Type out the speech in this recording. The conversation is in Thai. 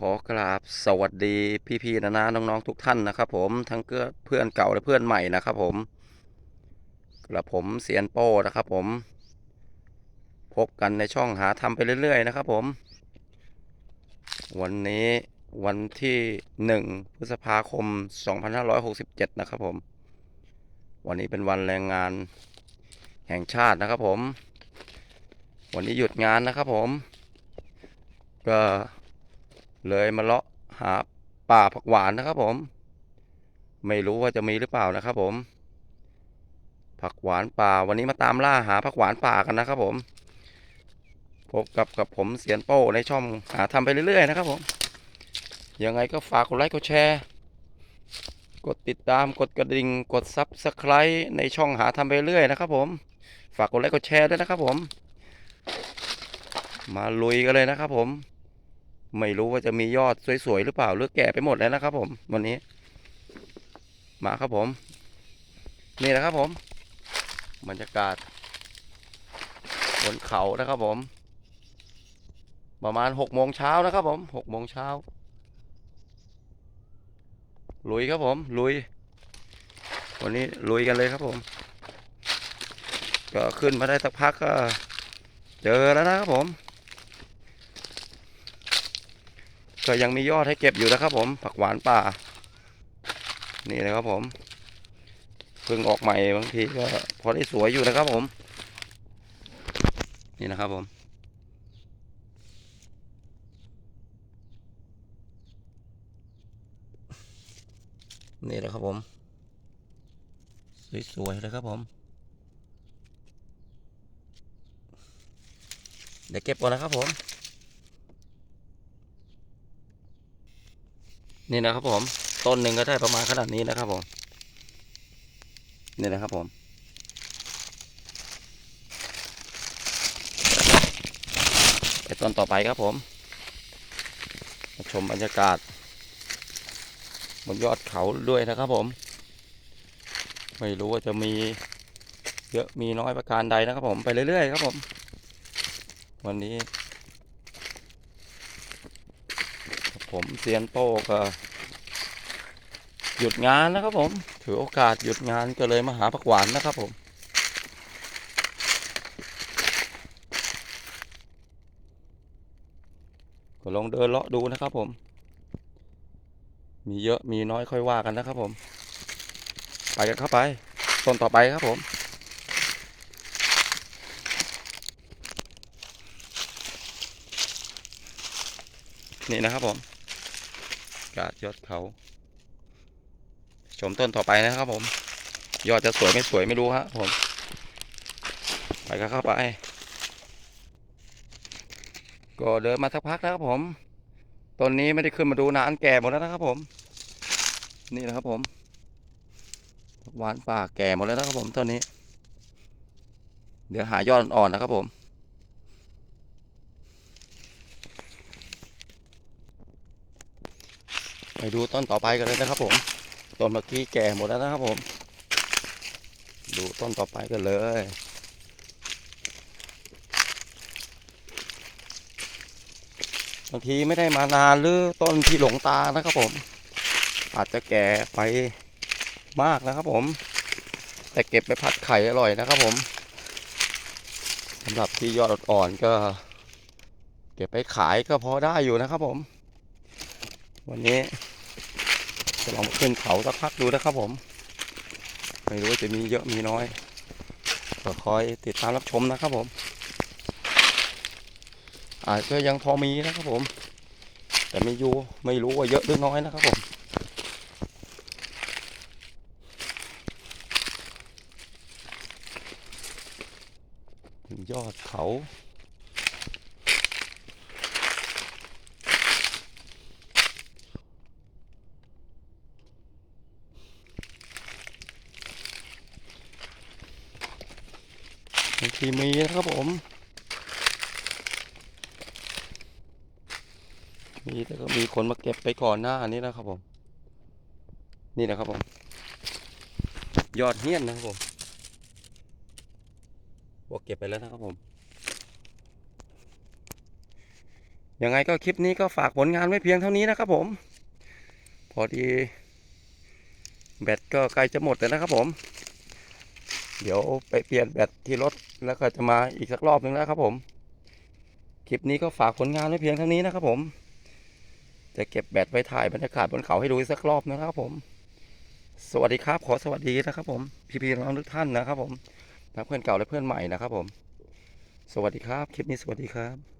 ขอกราบสวัสดีพี่ๆนานาน้องๆทุกท่านนะครับผมทั้งเพื่อนเก่าและเพื่อนใหม่นะครับผมกระผมเสียนโป้นะครับผม พบกันในช่องหาทำไปเรื่อย ๆ นะครับผม วันนี้วันที่1พฤษภาคม 2567 นะครับผม วันนี้เป็นวันแรงงานแห่งชาตินะครับผม วันนี้หยุดงานนะครับผม ก็ เลยมาเลาะหาป่าผักหวานนะครับผม ไม่รู้ว่าจะมีหรือเปล่านะครับผม ผักหวานป่าวันนี้มาตามล่าหาผักหวานป่ากันนะครับผมพบกับกับผมเสียนโป้ในช่องหาทำไปเรื่อยๆนะครับผม ยังไงก็ฝากกดไลค์กดแชร์ กดติดตามกดกระดิ่งกดซับสไครต์ในช่องหาทำไปเรื่อยนะครับผม ฝากกดไลค์กดแชร์ด้วยนะครับผม มาลุยกันเลยนะครับผม ไม่รู้ว่าจะมียอดสวยๆหรือเปล่าหรือแก่ไปหมดแล้วนะครับ ผม วันนี้ มาครับผม นี่นะครับ ผมบรรยากาศบนเขานะครับผม ประมาณหกโมงเช้านะครับผมหกโมงเช้าลุยครับผม ลุย วันนี้ลุยกันเลยครับผม ก็ขึ้นมาได้สักพักก็ เจอแล้วนะครับผม ก็ยังมียอดให้เก็บอยู่นะครับผม ผักหวานป่า นี่นะครับผมเพิ่งออกใหม่บางทีก็พอได้สวยอยู่นะครับผม นี่นะครับผมนี่แหละครับผม สวยๆเลยครับผม เดี๋ยวเก็บก่อนนะครับผม นี่นะครับผมต้นหนึ่งก็ได้ประมาณขนาดนี้นะครับผมนี่นะครับผมไปต้นต่อไปครับผมมาชมบรรยากาศบนยอดเขาด้วยนะครับผม ไม่รู้ว่าจะมีเยอะมีน้อยประการใดนะครับผมไปเรื่อยๆครับผม วันนี้ ผมเซียนโป้ก็หยุดงานนะครับผม ถือโอกาสหยุดงานก็เลยมาหาผักหวานนะครับผมก็ลองเดินเลาะดูนะครับผม มีเยอะมีน้อยค่อยว่ากันนะครับผม ไปกันเข้าไป ต้นต่อไปครับผมนี่นะครับผม กาดยอดเขา ชมต้นต่อไปนะครับผม ยอดจะสวยไม่สวยไม่รู้ฮะผม ไปกันเข้าไป ก็เดินมาสักพักแล้วครับผมต้นนี้ไม่ได้ขึ้นมาดูนานแก่หมดแล้วนะครับผม นี่นะครับผมหวานป่าแก่หมดแล้วนะครับผมต้นนี้ เดี๋ยวหายอดอ่อนนะครับผม ไปดูต้นต่อไปกันเลยนะครับผม ต้นเมื่อกี้แก่หมดแล้วนะครับผม ดูต้นต่อไปกันเลยบางทีไม่ได้มานานหรือต้นที่หลงตานะครับผม อาจจะแก่ไปมากนะครับผม แต่เก็บไปผัดไข่อร่อยนะครับผมสำหรับที่ยอดอ่อนก็ เก็บไปขายก็พอได้อยู่นะครับผม วันนี้จะลองขึ้นเขาสักพักดูนะครับผม ไม่รู้ว่าจะมีเยอะมีน้อยก็คอยติดตามรับชมนะครับผม อาจจะยังพอมีนะครับผม แต่ไม่ยูไม่รู้ว่าเยอะหรือน้อยนะครับผมยอดเขา บางทีมีนะครับผม มีแต่ก็มีคนมาเก็บไปก่อนหน้านี้นะครับผม นี่นะครับผม ยอดเฮี้ยนนะครับผมบอกเก็บไปแล้วนะครับผม ยังไงก็คลิปนี้ก็ฝากผลงานไว้เพียงเท่านี้นะครับผม พอดี แบตก็ใกล้จะหมดแล้วนะครับผม เดี๋ยวไปเปลี่ยนแบตที่รถแล้วก็จะมาอีกสักรอบหนึ่งแล้วครับผม คลิปนี้ก็ฝากผลงานไว้เพียงเท่านี้นะครับผม จะเก็บแบตไว้ถ่ายบรรยากาศบนเขาให้ดูสักรอบนะครับผม สวัสดีครับ ขอสวัสดีนะครับ ผมพี่ๆน้องๆทุกท่านนะครับ ผมทั้งเพื่อนเก่าและเพื่อนใหม่นะครับ ผม สวัสดีครับ คลิปนี้สวัสดีครับ